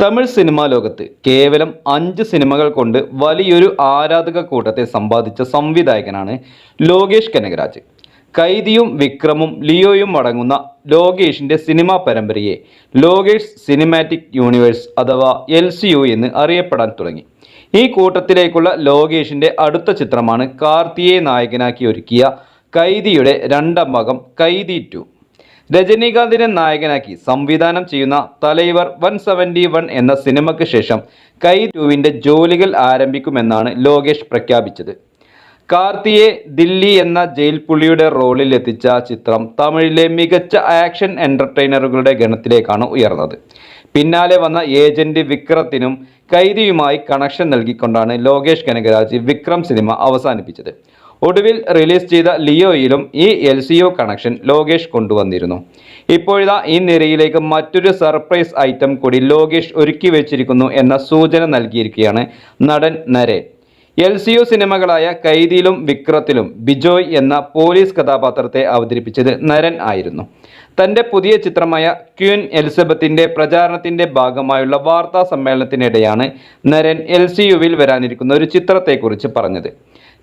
Tamil cinema ലോകത്ത് കേവലം അഞ്ച് സിനിമകൾ കൊണ്ട് വലിയൊരു ആരാധക കൂട്ടത്തെ സമ്പാദിച്ച സംവിധായകനാണ് ലോകേഷ് കനകരാജ്. കൈദിയും വിക്രമും ലിയോയും അടങ്ങുന്ന ലോകേഷിന്റെ സിനിമാ പരമ്പരയെ ലോകേഷ് സിനിമാറ്റിക് യൂണിവേഴ്സ് അഥവാ എൽ സി യു എന്ന് അറിയപ്പെടാൻ തുടങ്ങി. ഈ കൂട്ടത്തിലേക്കുള്ള ലോകേഷിന്റെ അടുത്ത ചിത്രമാണ് കാർത്തിയെ നായകനാക്കി ഒരുക്കിയ കൈദിയുടെ രണ്ടാം ഭാഗം കൈദി ടു. രജനീകാന്തിനെ നായകനാക്കി സംവിധാനം ചെയ്യുന്ന തലൈവർ വൺ സെവന്റി വൺ എന്ന സിനിമയ്ക്ക് ശേഷം കൈ ടുവിന്റെ ജോലികൾ ആരംഭിക്കുമെന്നാണ് ലോകേഷ് പ്രഖ്യാപിച്ചത്. കാർത്തിയെ ദില്ലി എന്ന ജയിൽ പുള്ളിയുടെ റോളിൽ എത്തിച്ച ചിത്രം തമിഴിലെ മികച്ച ആക്ഷൻ എന്റർടൈനറുകളുടെ ഗണത്തിലേക്കാണ് ഉയർന്നത്. പിന്നാലെ വന്ന ഏജന്റ് വിക്രത്തിനും കൈദിയുമായി കണക്ഷൻ നൽകിക്കൊണ്ടാണ് ലോകേഷ് കനകരാജ് വിക്രം സിനിമ അവസാനിപ്പിച്ചത്. ഒടുവിൽ റിലീസ് ചെയ്ത ലിയോയിലും ഈ L C O connection Lokesh കൊണ്ടുവന്നിരുന്നു. ഇപ്പോഴിതാ ഈ നിരയിലേക്ക് മറ്റൊരു സർപ്രൈസ് ഐറ്റം കൂടി ലോകേഷ് ഒരുക്കി വെച്ചിരിക്കുന്നു എന്ന സൂചന നൽകിയിരിക്കുകയാണ് നടൻ നരേൻ. എൽ സി യു സിനിമകളായ കൈദിയിലും വിക്രത്തിലും ബിജോയ് എന്ന പോലീസ് കഥാപാത്രത്തെ അവതരിപ്പിച്ചത് നരൻ ആയിരുന്നു. തന്റെ പുതിയ ചിത്രമായ ക്യൂൻ എലിസബത്തിന്റെ പ്രചാരണത്തിന്റെ ഭാഗമായുള്ള വാർത്താ സമ്മേളനത്തിനിടെയാണ് നരൻ എൽ സി യുവിൽ വരാനിരിക്കുന്ന ഒരു ചിത്രത്തെക്കുറിച്ച് പറഞ്ഞത്.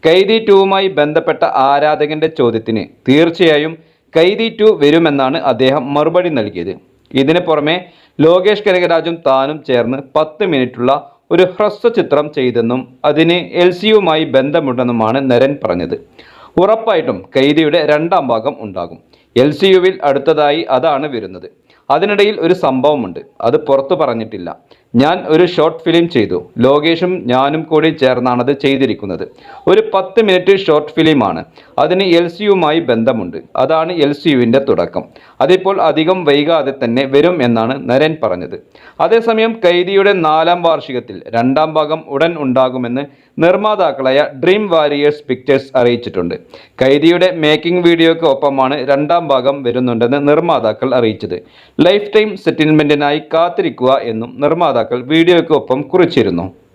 കൈദി ടുവുമായി ബന്ധപ്പെട്ട ആരാധകന്റെ ചോദ്യത്തിന് തീർച്ചയായും കൈദി ടു വരുമെന്നാണ് അദ്ദേഹം മറുപടി നൽകിയത്. ഇതിന് പുറമെ ലോകേഷ് കനകരാജും താനും ചേർന്ന് പത്ത് മിനിറ്റുള്ള ഒരു ഹ്രസ്വ ചിത്രം ചെയ്തെന്നും അതിന് എൽ സിയുമായി ബന്ധമുണ്ടെന്നുമാണ് നരൻ പറഞ്ഞത്. ഉറപ്പായിട്ടും കൈദിയുടെ രണ്ടാം ഭാഗം ഉണ്ടാകും. എൽ സിയുവിൽ അടുത്തതായി അതാണ് വരുന്നത്. അതിനിടയിൽ ഒരു സംഭവമുണ്ട്. അത് പുറത്തു പറഞ്ഞിട്ടില്ല. ഞാൻ ഒരു ഷോർട്ട് ഫിലിം ചെയ്തു. ലോകേഷും ഞാനും കൂടി ചേർന്നാണത് ചെയ്തിരിക്കുന്നത്. ഒരു പത്ത് മിനിറ്റ് ഷോർട്ട് ഫിലിമാണ് അതിന് എൽ സി യുമായി ബന്ധമുണ്ട്. അതാണ് എൽ സി യുവിന്റെ തുടക്കം. അതിപ്പോൾ അധികം വൈകാതെ തന്നെ വരും എന്നാണ് നരൻ പറഞ്ഞത്. അതേസമയം കൈദിയുടെ നാലാം വാർഷികത്തിൽ രണ്ടാം ഭാഗം ഉടൻ ഉണ്ടാകുമെന്ന് നിർമ്മാതാക്കളായ ഡ്രീം വാരിയേഴ്സ് പിക്ചേഴ്സ് അറിയിച്ചിട്ടുണ്ട്. കൈദിയുടെ മേക്കിംഗ് വീഡിയോയ്ക്ക് ഒപ്പമാണ് രണ്ടാം ഭാഗം വരുന്നുണ്ടെന്ന് നിർമ്മാതാക്കൾ അറിയിച്ചത്. ലൈഫ് ടൈം സെറ്റിൽമെന്റിനായി കാത്തിരിക്കുക എന്നും നിർമ്മാതാക്കൾ വീഡിയോയ്ക്ക് ഒപ്പം കുറിച്ചിരുന്നു.